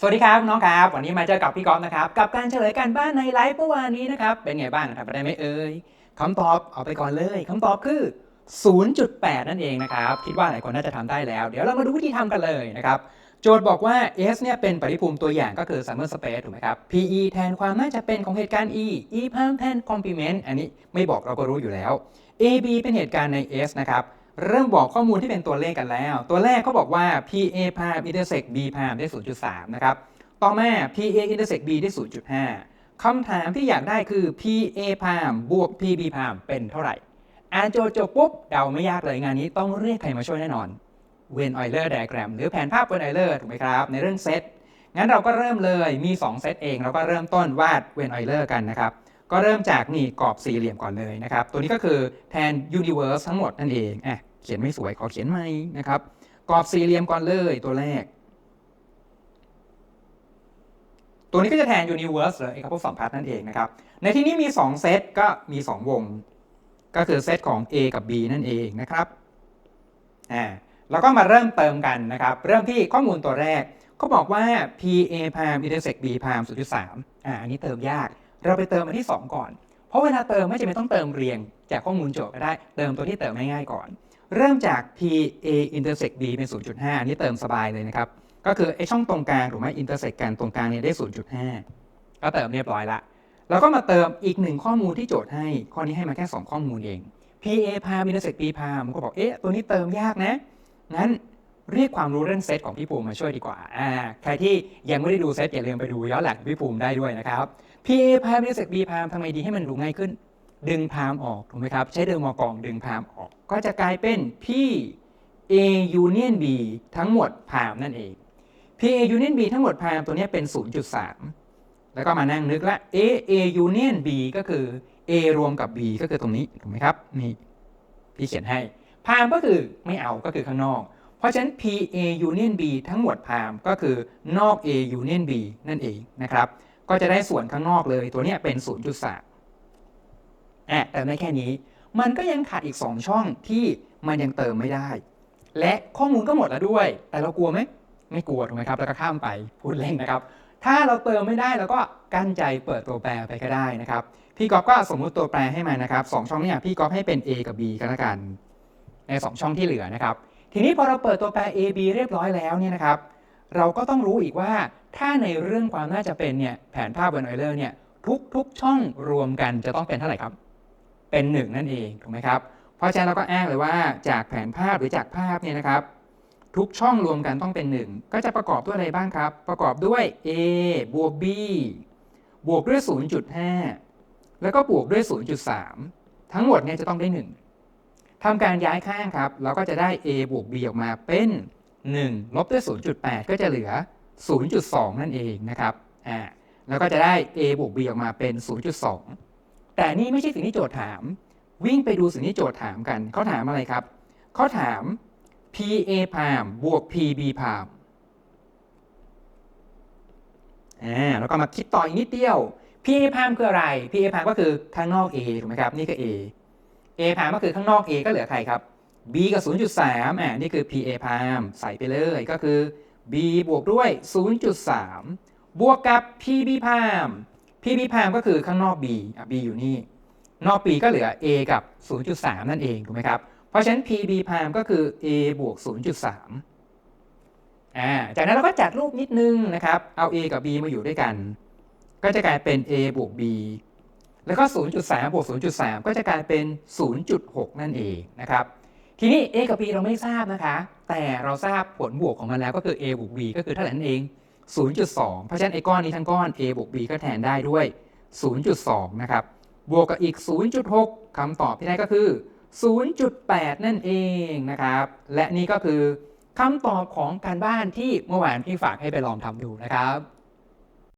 สวัสดีครับน้องครับ วันนี้มาเจอกับพี่กอล์ฟนะครับ กับการเฉลยการบ้านในไลฟ์เมื่อวานนี้นะครับ เป็นไงบ้างทำไปได้ไหมเอ่ยคำตอบเอาไปก่อนเลยคำตอบคือ 0.8 นั่นเองนะครับ คิดว่าหลายคนน่าจะทำได้แล้ว เดี๋ยวเรามาดูวิธีทำกันเลยนะครับ โจทย์บอกว่า S เนี่ยเป็นปริภูมิตัวอย่างก็คือ summer space ถูกไหมครับ PE แทนความน่าจะเป็นของเหตุการณ์ E E เพามแทน complement อันนี้ไม่บอกเราก็รู้อยู่แล้ว AB เป็นเหตุการณ์ใน S นะครับ เริ่มบอกข้อมูลที่เป็นตัวเลขกันแล้ว ตัวแรกเขาบอกว่า PA พาม intersect B พามได้ 0.3 นะครับ ต่อมา PA intersect B ได้ 0.5 คำถามที่อยากได้คือ PA พามบวก PB พามเป็นเท่าไหร่อ่านโจทย์จบปุ๊บ เดาไม่ยากเลยงานนี้ต้องเรียกใครมาช่วยแน่นอนเวนออยเลอร์ไดอะแกรมหรือแผนภาพเวนออยเลอร์ถูกไหมครับ ในเรื่องเซตงั้นเราก็เริ่มเลยมี 2 เซตเอง เราก็เริ่มต้นวาดเวนออยเลอร์กันนะครับ ก็เริ่มจากนี่กรอบสี่เหลี่ยมก่อนเลยนะครับ ตัวนี้ก็คือแทน universe ทั้งหมดนั่นเองอะ เขียนไม่สวยขอเขียนใหม่นะครับกรอบสี่เหลี่ยมก่อนเลยตัวแรก ตัวนี้ก็จะแทน universe เลยไอ้ครับพวกสองพาร์ทนั่นเองนะครับ ในที่นี้มี 2 เซตก็มี 2 วง ก็คือเซตของ A กับ B นั่นเองนะครับอ่าแล้วก็มาเริ่มเติมกันนะครับ เริ่มที่ข้อมูลตัวแรกเขาบอกว่า PA พาม intersect B พาม0.3อ่าอันนี้เติมยาก เราไปเติมอันที่ 2 ก่อน เพราะเวลาเติมไม่จำเป็นต้องเติมเรียง จากข้อมูลโจทย์ก็ได้ เติมตัวที่เติมง่ายๆก่อน เริ่มจาก PA intersect B เป็น 0.5นนี้เติมสบายเลยนะครับ ก็คือไอช่องตรงกลางถูกไหม intersect กันตรงกลางเนี่ยได้ 0.5 ก็เติมเรียบร้อยละ แล้วก็มาเติมอีกหนึ่งข้อมูลที่โจทย์ให้ ข้อนี้ให้มาแค่ 2 ข้อมูลเอง PA พา intersect B พามก็บอก เอ๊ะ ตัวนี้เติมยากนะ งั้นเรียกความรู้เรื่องเซตของพี่ภูมิมาช่วยดีกว่า อ่า ใครที่ยังไม่ได้ดูเซตอย่าลืมไปดูย้อนหลังพี่ภูมิได้ด้วยนะครับ PA พา intersect B พามทำไมดีให้มันดูง่ายขึ้น ดึงพามออกถูกไหมครับ ใช้เดิมมอกองดึงพามออก ก็จะกลายเป็น P A union B ทั้งหมดพามนั่นเอง PA union B ทั้งหมดพามตัวนี้เป็น 0.3 แล้วก็มานั่งนึกละ A A union B ก็คือ A รวมกับ B ก็คือตรงนี้ถูกไหมครับนี่พี่เขียนให้พามก็คือไม่เอาก็คือข้างนอก เพราะฉะนั้น PA union B ทั้งหมดพามก็คือนอก A union B นั่นเองนะครับ ก็จะได้ส่วนข้างนอกเลยตัวนี้เป็น 0.3 อะเติมได้แค่นี้ มันก็ยังขาดอีก 2 ช่องที่มันยังเติมไม่ได้ และข้อมูลก็หมดแล้วด้วย แต่เรากลัวไหมไม่กลัวถูกไหมครับแล้วก็ข้ามไปพูดเล่นนะครับ ถ้าเราเติมไม่ได้เราก็กั้นใจเปิดตัวแปรไปก็ได้นะครับพี่ก๊อฟก็สมมุติตัวแปรให้มานะครับสองช่องเนี่ยพี่ก๊อฟให้เป็น A กับ B กันละกัน ใน 2 ช่องที่เหลือนะครับ ทีนี้พอเราเปิดตัวแปร A B เรียบร้อยแล้วเนี่ยนะครับ เราก็ต้องรู้อีกว่าถ้าในเรื่องความน่าจะเป็นเนี่ยแผนภาพเวนออยเลอร์เนี่ยทุกๆช่องรวมกันจะต้องเป็นเท่าไหร่ครับ เป็น 1 นั่นเองถูกไหมครับเพราะฉะนั้นเราก็อ้างเลยว่าจากแผนภาพหรือจากภาพเนี่ยนะครับ ทุกช่องรวมกันต้องเป็น 1 ก็จะประกอบด้วยอะไรบ้างครับ ประกอบด้วย A บวก B บวกด้วย 0.5 แล้วก็บวกด้วย 0.3 ทั้งหมดเนี่ยจะต้องได้ 1ทำการย้ายข้างครับ เราก็จะได้ A บวก B ออกมาเป็น 1 ลบด้วย 0.8 ก็จะเหลือ 0.2 นั่นเองนะครับอ่าแล้วก็จะได้ A บวก B ออกมาเป็น 0.2 แต่นี่ไม่ใช่สิ่งที่โจทย์ถาม วิ่งไปดูสิ่งที่โจทย์ถามกันเขาถามอะไรครับเขาถาม PA พามบวก PB พามอ่าแล้วก็มาคิดต่ออีกนิดเดียว PA พามคืออะไร PA พามก็คือข้างนอก A ถูกไหมครับ นี่คือ A A พามก็คือข้างนอก A ก็เหลือใครครับ B กับ 0.3อ่านี่คือ PA พามใส่ไปเลยก็คือ B บวกด้วย 0.3 บวกกับ PB พาม PB พามก็คือข้างนอก B อะ B อยู่นี่ นอก B ก็เหลือ A กับ 0.3 นั่นเองถูกไหมครับ เพราะฉะนั้น PB พามก็คือ A บวก 0.3 อ่า จากนั้นเราก็จัดรูปนิดนึงนะครับ เอา A กับ B มาอยู่ด้วยกัน ก็จะกลายเป็น A บวก B แล้วก็ 0.3 บวก 0.3 ก็จะกลายเป็น 0.6 นั่นเองนะครับ ทีนี้ A กับ B เราไม่ทราบนะคะ แต่เราทราบผลบวกของมันแล้วก็คือ A บวก B ก็คือเท่านั้นเอง 0.2 เพราะฉะนั้นไอ้ก้อนนี้ทั้งก้อน A บวก B ก็แทนได้ด้วย 0.2 นะครับ บวกกับอีก 0.6คำตอบที่ได้ก็คือ 0.8 นั่นเองนะครับ และนี่ก็คือคำตอบของการบ้านที่เมื่อวานพี่ฝากให้ไปลองทำดูนะครับ